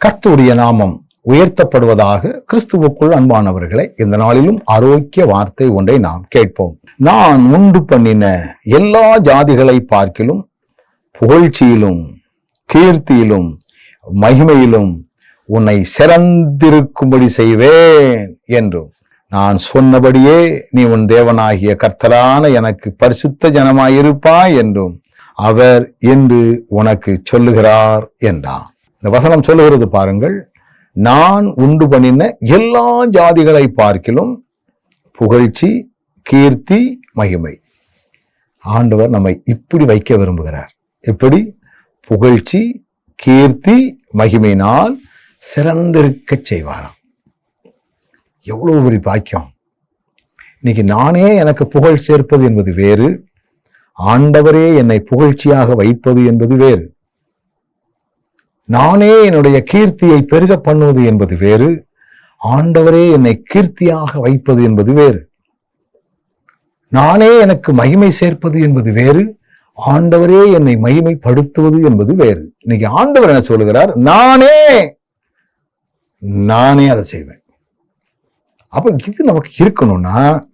கர்த்தருடைய நாமம் உயர்த்தப்படுவதாக கிறிஸ்துவுக்குள் அன்பானவர்களை இந்த நாளிலும் ஆரோக்கிய வார்த்தை ஒன்றை நாம் கேட்போம். நான் உண்டு பண்ணின எல்லா ஜாதிகளை பார்க்கிலும் புகழ்ச்சியிலும் கீர்த்தியிலும் மகிமையிலும் உன்னை சிறந்திருக்கும்படி செய்வேன் என்றும் நான் சொன்னபடியே நீ உன் தேவனாகிய கர்த்தரான எனக்கு பரிசுத்த ஜனமாயிருப்பாய் என்றும் அவர் என்று உனக்கு சொல்லுகிறார் என்றான் இந்த வசனம் சொல்லுகிறது பாருங்கள் நான் உண்டு பண்ணின எல்லா ஜாதிகளை பார்க்கிலும் புகழ்ச்சி கீர்த்தி மகிமை. ஆண்டவர் நம்மை இப்படி வைக்க விரும்புகிறார். எப்படி? புகழ்ச்சி கீர்த்தி மகிமையினால் சிறந்திருக்க செய்வாராம். எவ்வளவு பெரிய பாக்கியம். இன்னைக்கு நானே எனக்கு புகழ் சேர்ப்பது என்பது வேறு ஆண்டவரே என்னை புகழ்ச்சியாக வைப்பது என்பது வேறு. நானே என்னுடைய கீர்த்தியை பெருக பண்ணுவது என்பது வேறு ஆண்டவரே என்னை கீர்த்தியாக வைப்பது என்பது வேறு. நானே எனக்கு மகிமை சேர்ப்பது என்பது வேறு ஆண்டவரே என்னை மகிமைப்படுத்துவது என்பது வேறு. இன்னைக்கு ஆண்டவர் என்ன சொல்லுகிறார்? நானே நானே அதை செய்வேன். அப்ப இது நமக்கு இருக்கணும்னா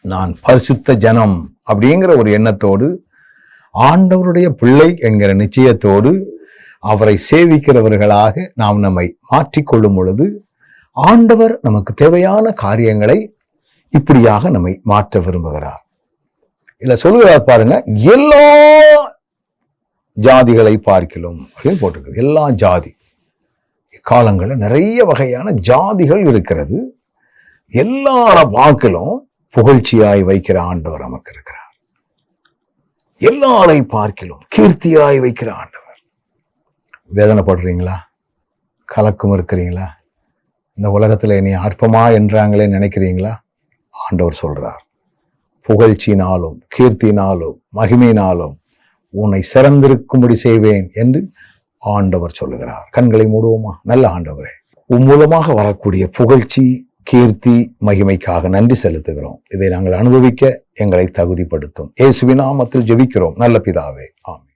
நான் பரிசுத்த ஜனம் அப்படிங்கிற ஒரு எண்ணத்தோடு ஆண்டவருடைய பிள்ளை என்கிற நிச்சயத்தோடு அவரை சேவிக்கிறவர்களாக நாம் நம்மை மாற்றிக்கொள்ளும் பொழுது ஆண்டவர் நமக்கு தேவையான காரியங்களை இப்படியாக நம்மை மாற்ற விரும்புகிறார். இல்லை சொல்லுகிறார் பாருங்க எல்லா ஜாதிகளை பார்க்கிலும் அப்படின்னு போட்டிருக்கு எல்லா ஜாதி காலங்களில் நிறைய வகையான ஜாதிகள் இருக்கிறது. எல்லார வாக்கிலும் புகழ்ச்சியாய் வைக்கிற ஆண்டவர் நமக்கு இருக்கிறார். எல்லாரை பார்க்கிலும் கீர்த்தியாய் வைக்கிற ஆண்டவர் வேதனைப்படுறீங்களா? கலக்கம் இருக்கிறீங்களா இந்த உலகத்தில் என்னை அற்பமா என்றாங்களே நினைக்கிறீங்களா? ஆண்டவர் சொல்றார் புகழ்ச்சியினாலும் கீர்த்தினாலும் மகிமையினாலும் உன்னை சிறந்திருக்கும்படி செய்வேன் என்று ஆண்டவர் சொல்லுகிறார். கண்களை மூடுவோமா? நல்ல ஆண்டவரே உன் மூலமாக வரக்கூடிய புகழ்ச்சி கீர்த்தி மகிமைக்காக நன்றி செலுத்துகிறோம். இதை நாங்கள் அனுபவிக்க எங்களை தகுதிப்படுத்தும். இயேசுவின் நாமத்தில் ஜெபிக்கிறோம். நல்ல பிதாவே ஆமென்.